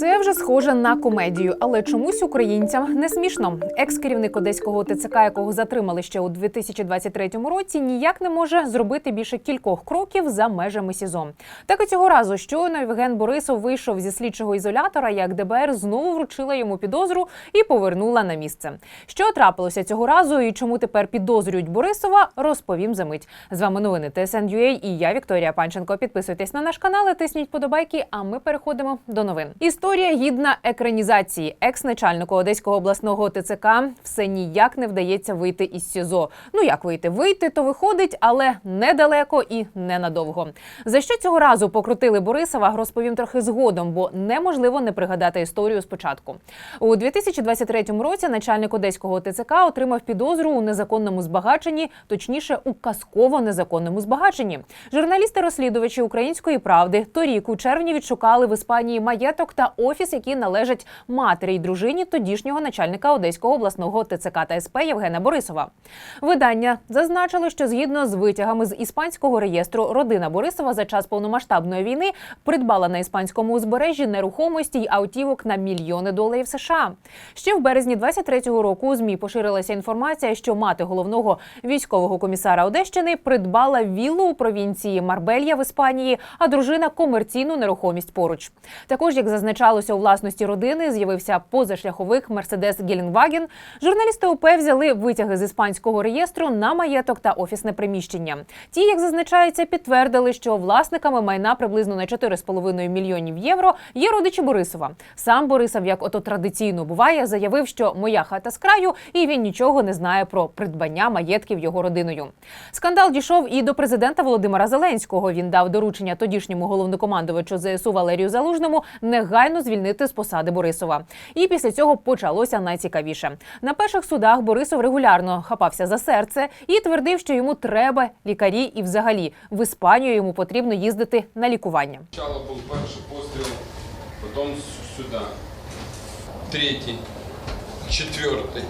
Це вже схоже на комедію, але чомусь українцям не смішно. Екс-керівник одеського ТЦК, якого затримали ще у 2023 році, ніяк не може зробити більше кількох кроків за межами СІЗО. Так і цього разу щойно Євген Борисов вийшов зі слідчого ізолятора, як ДБР знову вручила йому підозру і повернула на місце. Що трапилося цього разу і чому тепер підозрюють Борисова, розповім за мить. З вами новини ТСН.UA і я Вікторія Панченко. Підписуйтесь на наш канал, тисніть подобайки. А ми переходимо до новин. Історія гідна екранізації. Екс-начальнику Одеського обласного ТЦК все ніяк не вдається вийти із СІЗО. Ну як вийти? Вийти то виходить, але недалеко і ненадовго. За що цього разу покрутили Борисова, розповім трохи згодом, бо неможливо не пригадати історію спочатку. У 2023 році начальник Одеського ТЦК отримав підозру у незаконному збагаченні, точніше у казково незаконному збагаченні. Журналісти-розслідувачі української правди торік у червні відшукали в Іспанії маєток та офіс, які належать матері й дружині тодішнього начальника Одеського обласного ТЦК та СП Євгена Борисова. Видання зазначило, що згідно з витягами з іспанського реєстру, родина Борисова за час повномасштабної війни придбала на іспанському узбережжі нерухомості й автівок на мільйони доларів США. Ще в березні 23-го року у змі поширилася інформація, що мати головного військового комісара Одещини придбала віллу у провінції Марбелья в Іспанії, а дружина комерційну нерухомість поруч. Також, як зазначалося у власності родини, з'явився позашляховик Мерседес Геленваген. Журналісти ОП взяли витяги з іспанського реєстру на маєток та офісне приміщення. Ті, як зазначається, підтвердили, що власниками майна приблизно на 4,5 мільйонів євро є родичі Борисова. Сам Борисов, як ото традиційно буває, заявив, що моя хата з краю, і він нічого не знає про придбання маєтків його родиною. Скандал дійшов і до президента Володимира Зеленського. Він дав доручення тодішньому головнокомандувачу ЗСУ Валерію Залужному негайно звільнити з посади Борисова. І після цього почалося найцікавіше. На перших судах Борисов регулярно хапався за серце і твердив, що йому треба лікарі, і взагалі в Іспанію йому потрібно їздити на лікування. Сначала был перший постріл, потом сюда. Третий, четвертый.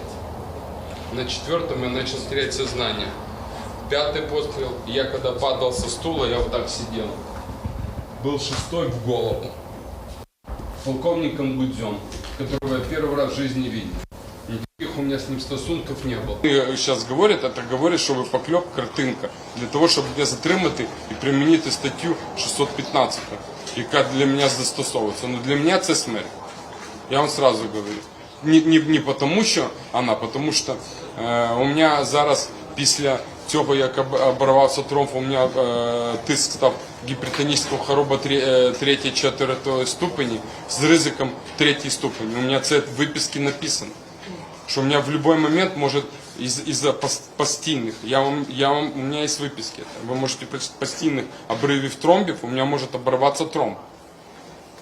На четвертом я начал терять сознание. Пятый пострел, я когда падал со стула, я вот так сидел. Был шестой в голову. Полковником Гудзем, которого я первый раз в жизни видел. Никаких у меня с ним стосунков не было. Сейчас говорят, это говорит, що поклеп картинка для того, щоб мене затримати і примінити статтю 615, яка для мене застосовується. Ну для мене це смерть. Я вам сразу говорю. Не, не, не потому що вона, потому що е, у мене зараз після цього, як об- оборвався тромб, у мене е, тиск став гіпертонічного хвороба 3 четвертої ступені з ризиком 3 ступені. У мене це в виписці написано что у меня в любой момент может из- из-за пос- постійных, я вам, я вам, у меня есть выписки, это, вы можете прочитать, постійных обрывов тромбов, у меня может оборваться тромб.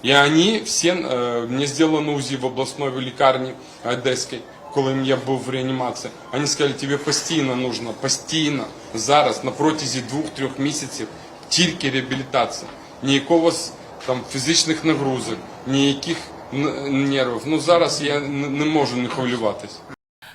И они все, э, мне сделано УЗИ в областной лікарні Одеській, коли я був в реанімації. Вони сказали, тобі постійно потрібно, постійно, зараз, на протязі двох-трьох місяців, тільки реабілітація. Ніякого там фізичних нагрузок, ніяких нервів. Ну зараз я не можу не хвилюватись.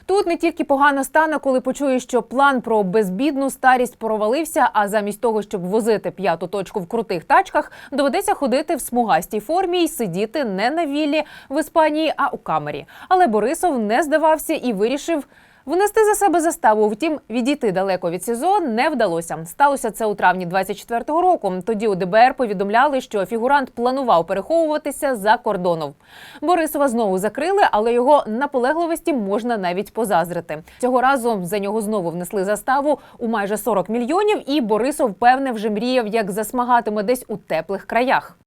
Тут не тільки погано стане, коли почуєш, що план про безбідну старість провалився, а замість того, щоб возити п'яту точку в крутих тачках, доведеться ходити в смугастій формі і сидіти не на віллі в Іспанії, а у камері. Але Борисов не здавався і вирішив. Внести за себе заставу, втім, відійти далеко від СІЗО не вдалося. Сталося це у травні 24-го року. Тоді у ДБР повідомляли, що фігурант планував переховуватися за кордоном. Борисова знову закрили, але його наполегливості можна навіть позазрити. Цього разу за нього знову внесли заставу у майже 40 мільйонів, і Борисов певне вже мріяв, як засмагатиме десь у теплих краях.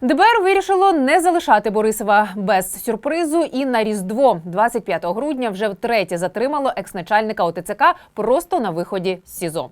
ДБР вирішило не залишати Борисова без сюрпризу і на Різдво 25 грудня вже втретє затримало екс-начальника ОТЦК просто на виході з СІЗО.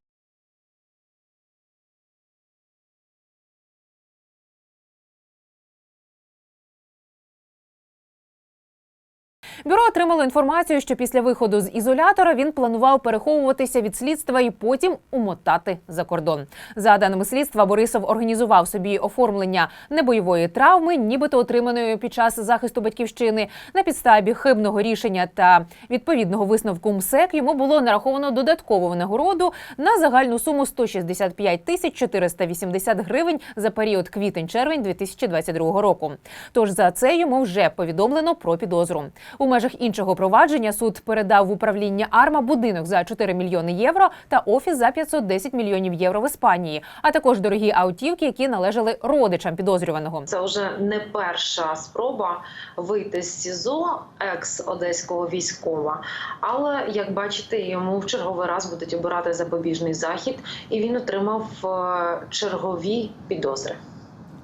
Бюро отримало інформацію, що після виходу з ізолятора він планував переховуватися від слідства і потім умотати за кордон. За даними слідства, Борисов організував собі оформлення небойової травми, нібито отриманої під час захисту батьківщини. На підставі хибного рішення та відповідного висновку МСЕК йому було нараховано додаткову винагороду на загальну суму 165 тисяч 480 гривень за період квітень-червень 2022 року. Тож за це йому вже повідомлено про підозру. У межах іншого провадження суд передав в управління Арма будинок за 4 мільйони євро та офіс за 510 мільйонів євро в Іспанії, а також дорогі автівки, які належали родичам підозрюваного. Це вже не перша спроба вийти з СІЗО екс одеського військова. Але як бачите, йому в черговий раз будуть обирати запобіжний захід, і він отримав е, чергові підозри.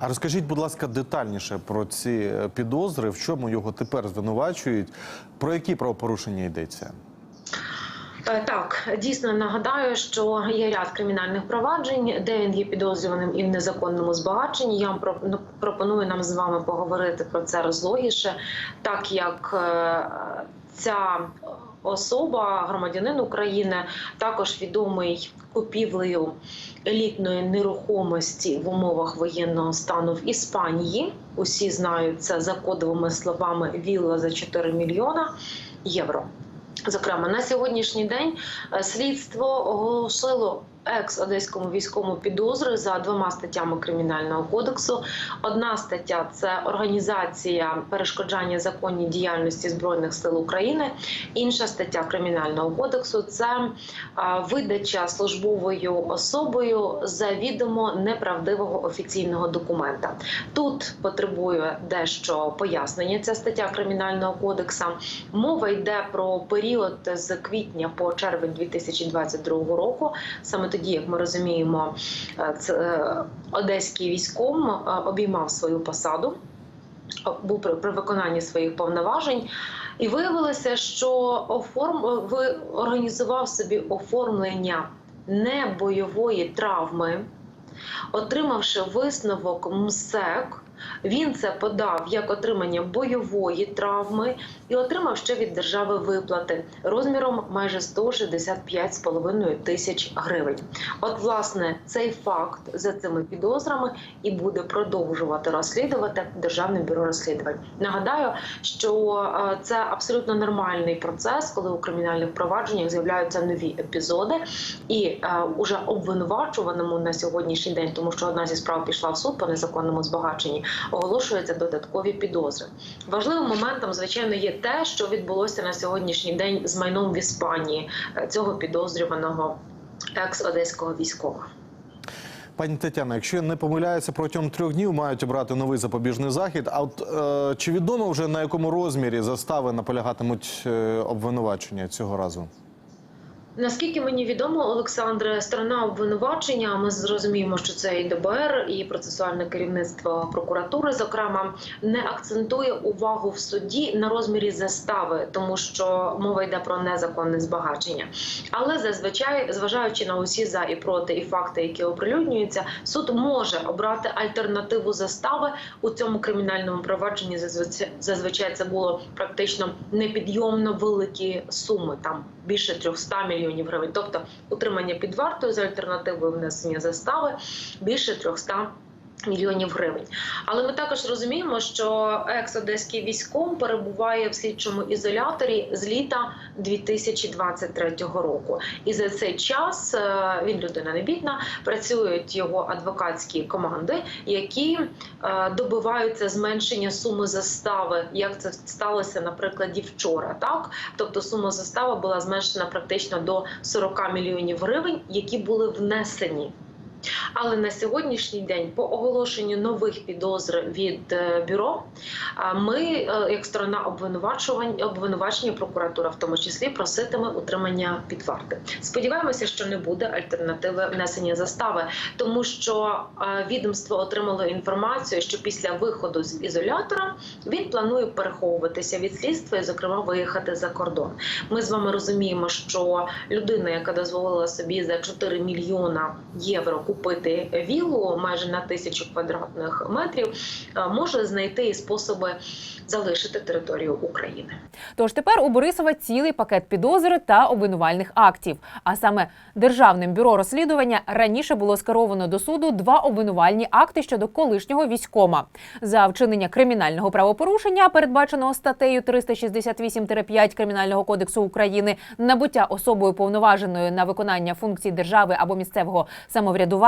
А розкажіть, будь ласка, детальніше про ці е, підозри, в чому його тепер звинувачують, про які правопорушення йдеться? Е, Так, дійсно нагадаю, що є ряд кримінальних проваджень, де він є підозрюваним і в незаконному збагаченні. Я вам ну, пропоную нам з вами поговорити про це розлогіше, так як е, ця особа, громадянин України, також відомий купівлею елітної нерухомості в умовах воєнного стану в Іспанії. Усі знають це за кодовими словами вілла за 4 мільйона євро. Зокрема, на сьогоднішній день е, слідство оголосило екс-одеському військовому підозри за двома статтями кримінального кодексу. Одна стаття це організація перешкоджання законній діяльності збройних сил України. Інша стаття кримінального кодексу це видача службовою особою завідомо неправдивого офіційного документа. Тут потребує дещо пояснення. Ця стаття кримінального кодексу. Мова йде про період з квітня по червень 2022 року. Саме тоді, як ми розуміємо, е, е, одеський військом е, обіймав свою посаду. Був при, виконанні своїх повноважень, і виявилося, що оформ організував собі оформлення небойової травми, отримавши висновок МСЕК. Він це подав як отримання бойової травми і отримав ще від держави виплати розміром майже 165,5 тисяч гривень. От, власне, цей факт за цими підозрами і буде продовжувати розслідувати Державне бюро розслідувань. Нагадаю, що е, це абсолютно нормальний процес, коли у кримінальних провадженнях з'являються нові епізоди, і е, уже обвинувачуваному на сьогоднішній день, тому що одна зі справ пішла в суд по незаконному збагаченні, оголошуються додаткові підозри. Важливим моментом, звичайно, є те, що відбулося на сьогоднішній день з майном в Іспанії е, цього підозрюваного екс-одеського військового. Пані Тетяно, якщо я не помиляюся, протягом трьох днів мають обрати новий запобіжний захід. А от е, чи відомо вже на якому розмірі застави наполягатимуть е, обвинувачення цього разу? Наскільки мені відомо, Олександре, сторона обвинувачення. Ми зрозуміємо, що це і ДБР, і процесуальне керівництво прокуратури, зокрема, не акцентує увагу в суді на розмірі застави, тому що мова йде про незаконне збагачення. Але зазвичай, зважаючи на усі за і проти і факти, які оприлюднюються, суд може обрати альтернативу застави у цьому кримінальному провадженні. Зазвичай, це було практично непідйомно великі суми, там більше 300 мільйонів гривень. Тобто утримання під вартою за альтернативою внесення застави більше 300 Мільйонів гривень, але ми також розуміємо, що екс-одеський військом перебуває в слідчому ізоляторі з літа 2023 року. І за цей час е, він людина не бідна, працюють його адвокатські команди, які е, добиваються зменшення суми застави, як це сталося на прикладі вчора. Так, тобто сума застави була зменшена практично до 40 мільйонів гривень, які були внесені. Але на сьогоднішній день, по оголошенню нових підозр від е, бюро, ми, е, як сторона обвинувачування, обвинувачення прокуратура, в тому числі, проситиме утримання під варти. Сподіваємося, що не буде альтернативи внесення застави, тому що е, відомство отримало інформацію, що після виходу з ізолятора він планує переховуватися від слідства і, зокрема, виїхати за кордон. Ми з вами розуміємо, що людина, яка дозволила собі за 4 мільйона євро купити віллу майже на тисячу квадратних метрів, е, може знайти і способи залишити територію України. Тож тепер у Борисова цілий пакет підозр та обвинувальних актів. А саме Державним бюро розслідування раніше було скеровано до суду два обвинувальні акти щодо колишнього військома за вчинення кримінального правопорушення, передбаченого статтею 368-5 Кримінального кодексу України, набуття особою повноваженою на виконання функцій держави або місцевого самоврядування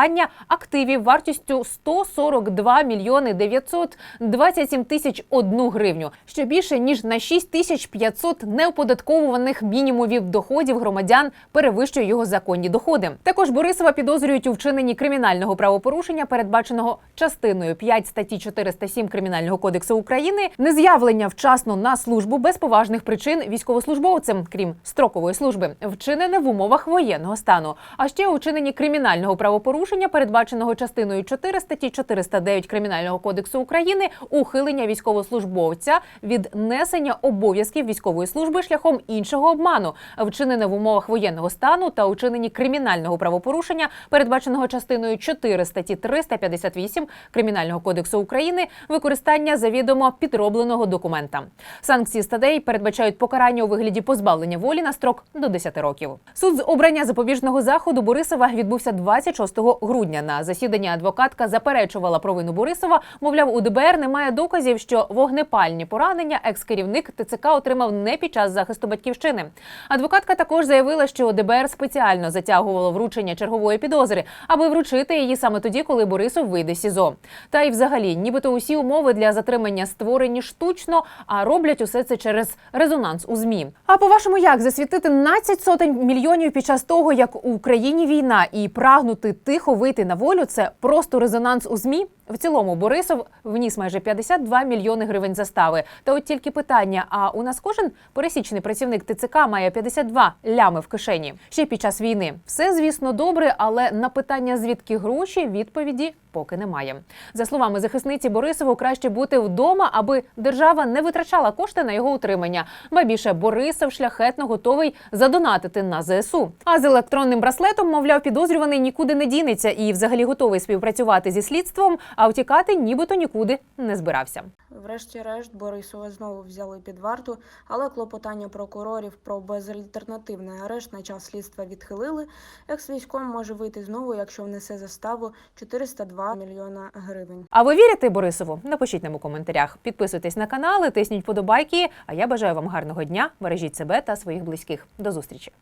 активів вартістю 142 мільйони 927 тисяч одну гривню, що більше ніж на 6 тисяч 500 неоподатковуваних мінімумів доходів громадян перевищує його законні доходи. Також Борисова підозрюють у вчиненні кримінального правопорушення, передбаченого частиною 5 статті 407 Кримінального кодексу України, нез'явлення вчасно на службу без поважних причин військовослужбовцем, крім строкової служби, вчинене в умовах воєнного стану, а ще у кримінального правопорушення, передбаченого частиною 4 статті 409 Кримінального кодексу України, ухилення військовослужбовця від несення обов'язків військової служби шляхом іншого обману, вчинене в умовах воєнного стану та учиненні кримінального правопорушення, передбаченого частиною 4 статті 358 Кримінального кодексу України, використання завідомо підробленого документа. Санкції статей передбачають покарання у вигляді позбавлення волі на строк до 10 років. Суд з обрання запобіжного заходу Борисова відбувся 26 грудня. На засіданні адвокатка заперечувала провину Борисова. Мовляв, у ДБР немає доказів, що вогнепальні поранення екс-керівник ТЦК отримав не під час захисту батьківщини. Адвокатка також заявила, що ДБР спеціально затягувало вручення чергової підозри, аби вручити її саме тоді, коли Борисов вийде СІЗО. Та й взагалі, нібито усі умови для затримання створені штучно, а роблять усе це через резонанс у змі. А по вашому, як засвітити 12 сотень мільйонів під час того, як у Україні війна, і прагнути тихо вийти на волю, це просто резонанс у змі. В цілому Борисов вніс майже 52 мільйони гривень застави. Та от тільки питання: а у нас кожен пересічний працівник ТЦК має 52 лями в кишені ще під час війни. Все, звісно, добре, але на питання звідки гроші відповіді поки немає. За словами захисниці Борисову, краще бути вдома, аби держава не витрачала кошти на його утримання. Ба більше Борисов шляхетно готовий задонатити на ЗСУ. А з електронним браслетом, мовляв, підозрюваний нікуди не дінеться і взагалі готовий співпрацювати зі слідством, а втікати нібито нікуди не збирався. Врешті-решт Борисова знову взяли під варту, але клопотання прокурорів про безальтернативний арешт на час слідства відхилили. Екс-військом може вийти знову, якщо внесе заставу 402 мільйона гривень. А ви вірите Борисову? Напишіть нам у коментарях. Підписуйтесь на канали, тисніть подобайки. А я бажаю вам гарного дня. Бережіть себе та своїх близьких. До зустрічі.